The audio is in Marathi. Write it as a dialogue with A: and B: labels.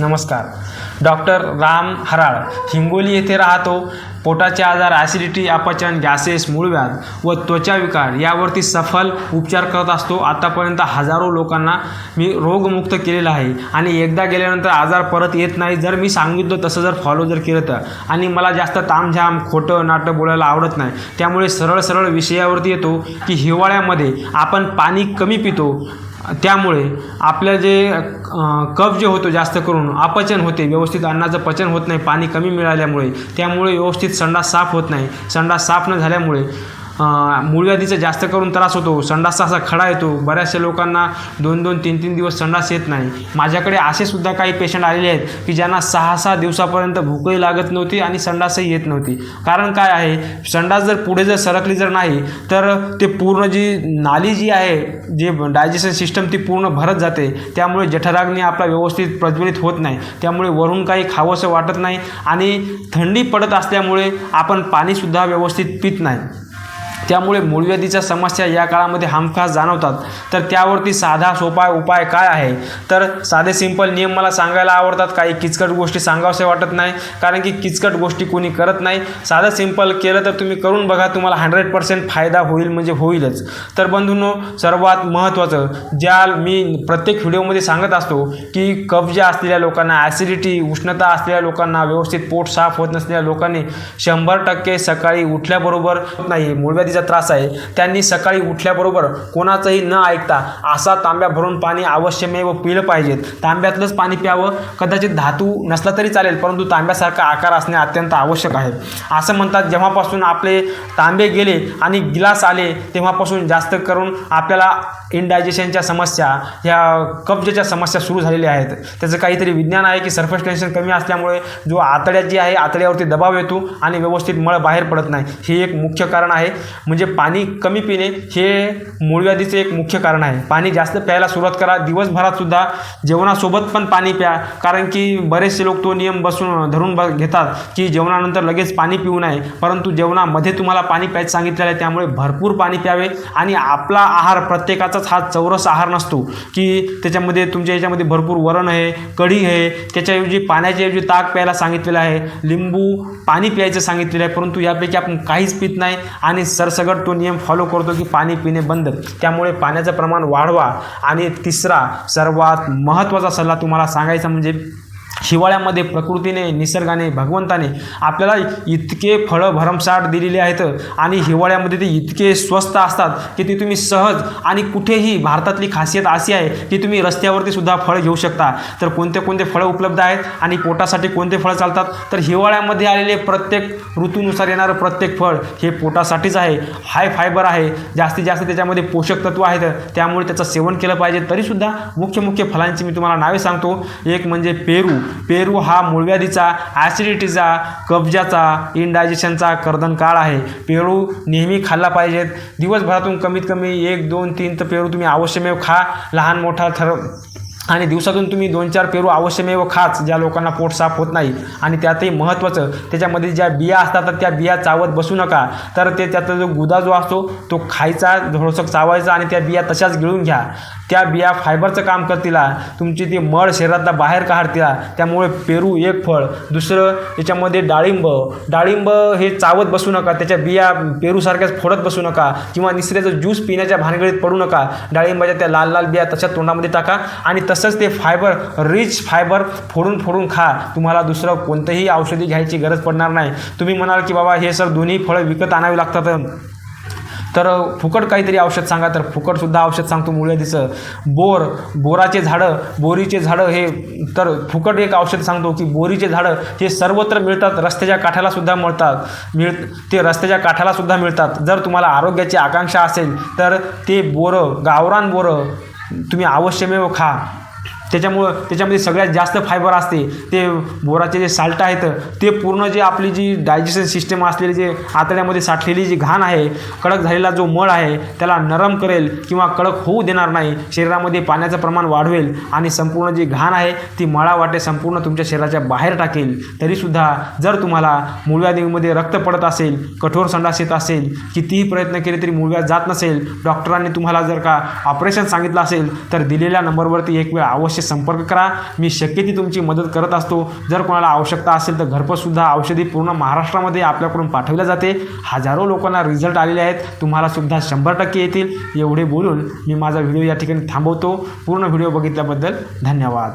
A: नमस्कार. डॉक्टर राम हराळ हिंगोली येथे राहतो. पोटाचे आजार ॲसिडिटी अपचन गॅसेस मूळव्याध व त्वचा विकार यावरती सफल उपचार करत असतो. आतापर्यंत हजारो लोकांना मी रोगमुक्त केलेला आहे आणि एकदा गेल्यानंतर आजार परत येत नाही जर मी सांगितलं तसं जर फॉलो जर केलं तर. आणि मला जास्त तामझाम खोटं नाटं बोलायला आवडत नाही. त्यामुळे सरळ सरळ विषयावरती येतो की हिवाळ्यामध्ये आपण पाणी कमी पितो. त्यामुळे आपलं जे कफ जे होतो जास्त करून अपचन होते व्यवस्थित अन्नाचं पचन होत नाही पाणी कमी मिळाल्यामुळे त्यामुळे व्यवस्थित संडास साफ होत नाही. संडास साफ न झाल्यामुळे मूळव्याधीचा जास्त करून त्रास होतो. संडासचा असा खडा येतो. बऱ्याचशा लोकांना दोन दोन तीन तीन दिवस संडास येत नाही. माझ्याकडे असे सुद्धा काही पेशंट आलेले आहेत की ज्यांना सहा सहा दिवसापर्यंत भूकही लागत नव्हती आणि संडासही येत नव्हती. कारण काय आहे? संडास जर पुढे जर सरकली जर नाही तर ते पूर्ण जी नाली जी आहे जे डायजेशन सिस्टम ती पूर्ण भरत जाते. त्यामुळे जठराग्नी आपला व्यवस्थित प्रज्वलित होत नाही. त्यामुळे वरून काही खावंसं वाटत नाही आणि थंडी पडत असल्यामुळे आपण पाणीसुद्धा व्यवस्थित पित नाही. त्यामुळे मूळव्याधीच्या समस्या या काळामध्ये हमखास जाणवतात. तर त्यावरती साधा सोपा उपाय काय आहे? तर साधे सिंपल नियम मला सांगायला आवडतात. काही किचकट गोष्टी सांगावसे वाटत नाही कारण की किचकट गोष्टी कोणी करत नाही. साधं सिंपल केलं तर तुम्ही करून बघा तुम्हाला हंड्रेड पर्सेंट फायदा होईल म्हणजे होईलच. तर बंधूंनो सर्वात महत्त्वाचं ज्या मी प्रत्येक व्हिडिओमध्ये सांगत असतो की कब्ज असलेल्या लोकांना ॲसिडिटी उष्णता असलेल्या लोकांना व्यवस्थित पोट साफ होत नसलेल्या लोकांनी शंभर टक्के सकाळी उठल्याबरोबर नाही मूळव्याधीचा त्रास आहे. त्यांनी सकाळी उठल्याबरोबर कोणाचंही न ऐकता असा तांब्या भरून पाणी अवश्यमेव पिलं पाहिजेत. तांब्यातलंच पाणी प्यावं. कदाचित धातू नसला तरी चालेल परंतु तांब्यासारखा आकार असणे अत्यंत आवश्यक आहे. असं म्हणतात जेव्हापासून आपले तांबे गेले आणि गिलास आले तेव्हापासून जास्त करून आपल्याला इनडायजेशनच्या समस्या ह्या कब्जेच्या समस्या सुरू झालेल्या आहेत. त्याचं काहीतरी विज्ञान आहे की सरफेस टेन्शन कमी असल्यामुळे जो आतड्यात जी आहे आतड्यावरती दबाव येतो आणि व्यवस्थित मळ बाहेर पडत नाही. हे एक मुख्य कारण आहे. म्हणजे पाणी कमी पिणे हे मूळव्याधीचे एक मुख्य कारण आहे. पाणी जास्त प्यायला सुरुवात करा. दिवसभरातसुद्धा जेवणासोबत पण पाणी प्या. कारण की बरेचसे लोक तो नियम बसून धरून ब घेतात की जेवणानंतर लगेच पाणी पिऊ नये. परंतु जेवणामध्ये तुम्हाला पाणी प्यायचं सांगितलेलं आहे त्यामुळे भरपूर पाणी प्यावे. आणि आपला आहार प्रत्येकाचाच हा चौरस आहार नसतो की त्याच्यामध्ये तुमच्या याच्यामध्ये भरपूर वरण आहे कढी आहे. त्याच्याऐवजी पाण्याच्याऐवजी ताक प्यायला सांगितलेलं आहे. लिंबू पाणी प्यायचं सांगितलेलं आहे. परंतु यापैकी आपण काहीच पित नाही. आणि सगळं तो नियम फॉलो करतो की पाणी पिणे बंद. त्यामुळे पाण्याचं प्रमाण वाढवा. आणि तिसरा सर्वात महत्त्वाचा सल्ला तुम्हाला सांगायचा म्हणजे हिवाळ्यामध्ये प्रकृतीने निसर्गाने भगवंताने आपल्याला इतके फळं भरमसाठ दिलेले आहेत आणि हिवाळ्यामध्ये ते इतके स्वस्त असतात की ते तुम्ही सहज आणि कुठेही भारतातली खासियत अशी आहे की तुम्ही रस्त्यावरती सुद्धा फळं घेऊ शकता. तर कोणते कोणते फळं उपलब्ध आहेत आणि पोटासाठी कोणते फळं चालतात? तर हिवाळ्यामध्ये आलेले प्रत्येक ऋतूनुसार येणारं प्रत्येक फळ हे पोटासाठीच आहे. हाय फायबर आहे. जास्तीत जास्त त्याच्यामध्ये पोषक तत्व आहेत. त्यामुळे त्याचं सेवन केलं पाहिजे. तरीसुद्धा मुख्य मुख्य फळांची मी तुम्हाला नावे सांगतो. एक म्हणजे पेरू. पेरू हा मूळव्याधीचा ॲसिडिटीचा कब्जाचा इनडायजेशनचा कर्दन काळ आहे. पेरू नेहमी खाल्ला पाहिजेत दिवसभरातून कमीत कमी एक दोन तीन तर पेरू तुम्ही अवश्यमेव खा. लहान मोठा ठर आणि दिवसातून तुम्ही दोन चार पेरू अवश्यमेव खाच ज्या लोकांना पोट साफ होत नाही. आणि त्यातही महत्त्वाचं त्याच्यामध्ये ज्या बिया असतात तर त्या बिया चावत बसू नका. तर ते त्याचा जो गुदा जो असतो तो खायचा थोडंसं चावायचा आणि त्या बिया तशाच गिळून घ्या. त्या बिया फायबरचं काम करतील तुमची ती मळ शरीरातला बाहेर काढतील त्यामुळे पेरू एक फळ दुसरं त्याच्यामध्ये डाळिंब. डाळिंब हे चावत बसू नका त्याच्या बिया पेरूसारख्याच फोडत बसू नका किंवा निसऱ्याचं ज्यूस पिण्याच्या भानगडीत पडू नका. डाळिंबाच्या त्या लाल लाल बिया तशा तोंडामध्ये टाका आणि तसंच ते फायबर रिच फायबर फोडून फोडून खा. तुम्हाला दुसरं कोणतंही औषधी घ्यायची गरज पडणार नाही. तुम्ही म्हणाल की बाबा हे सर दोन्ही फळं विकत आणावी लागतात. तर फुकट काहीतरी औषध सांगा. तर फुकटसुद्धा औषध सांगतो मुळव्याधीचं बोर बोराचे झाडं बोरीचे झाडं हे तर फुकट एक औषध सांगतो की बोरीचे झाडं हे सर्वत्र मिळतात. रस्त्याच्या काठालासुद्धा मिळतात. मिळ ते रस्त्याच्या काठाला सुद्धा मिळतात. जर तुम्हाला आरोग्याची आकांक्षा असेल तर ते बोरं गावरान बोरं तुम्ही अवश्यमेव खा. त्याच्यामुळं त्याच्यामध्ये सगळ्यात जास्त फायबर असते ते बोराचे जे साल्ट आहेत ते पूर्ण जे आपली जी डायजेशन सिस्टम असलेली जे आतड्यामध्ये साठलेली जी घाण आहे कडक झालेला जो मळ आहे त्याला नरम करेल किंवा कडक होऊ देणार नाही शरीरामध्ये पाण्याचं प्रमाण वाढवेल आणि संपूर्ण जी घाण आहे ती मळा वाटे संपूर्ण तुमच्या शरीराच्या बाहेर टाकेल. तरीसुद्धा जर तुम्हाला मूळव्याधीमध्ये रक्त पडत असेल कठोर संडास येत असेल कितीही प्रयत्न केले तरी मुळव्या जात नसेल डॉक्टरांनी तुम्हाला जर का ऑपरेशन सांगितलं असेल तर दिलेल्या नंबरवरती एक वेळ आवश्यक अवश्य संपर्क करा. मी शक्य ती तुमची मदत करत असतो. जर कोणाला आवश्यकता असेल तर घरपोचसुद्धा औषधी पूर्ण महाराष्ट्रामध्ये आपल्याकडून पाठवल्या जाते. हजारो लोकांना रिझल्ट आलेले आहेत. तुम्हाला सुद्धा शंभर टक्के येतील. एवढे बोलून मी माझा व्हिडिओ या ठिकाणी थांबवतो. पूर्ण व्हिडिओ बघितल्याबद्दल धन्यवाद.